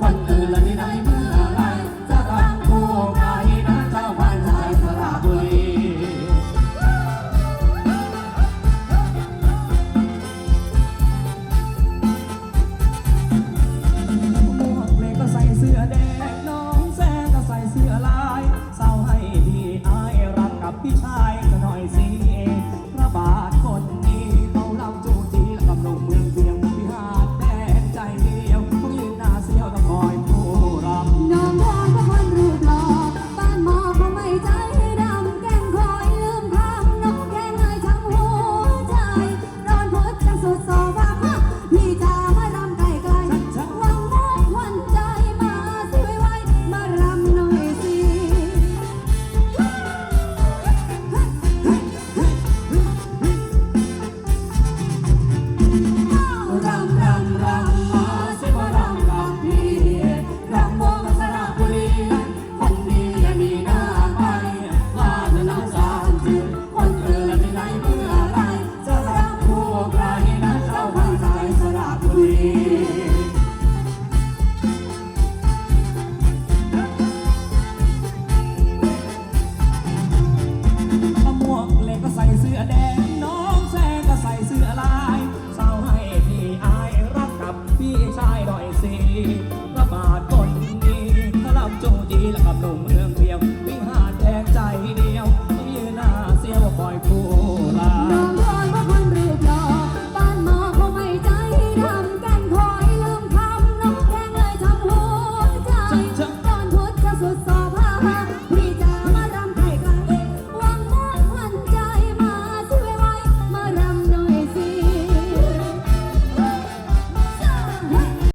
คนอื่นละนี่นะ แล้วก็หนุ่มเมืองเดียว วิหารแทงใจเดียวที่หน้าเสียวคอยผู้ลาน้องคอยว่าคนรูปหล่อบ้นหมอคงไม่ใจดำกันคอยลืมคำน้องแดงเลยทำหัวใจตอนพุทธจะสุด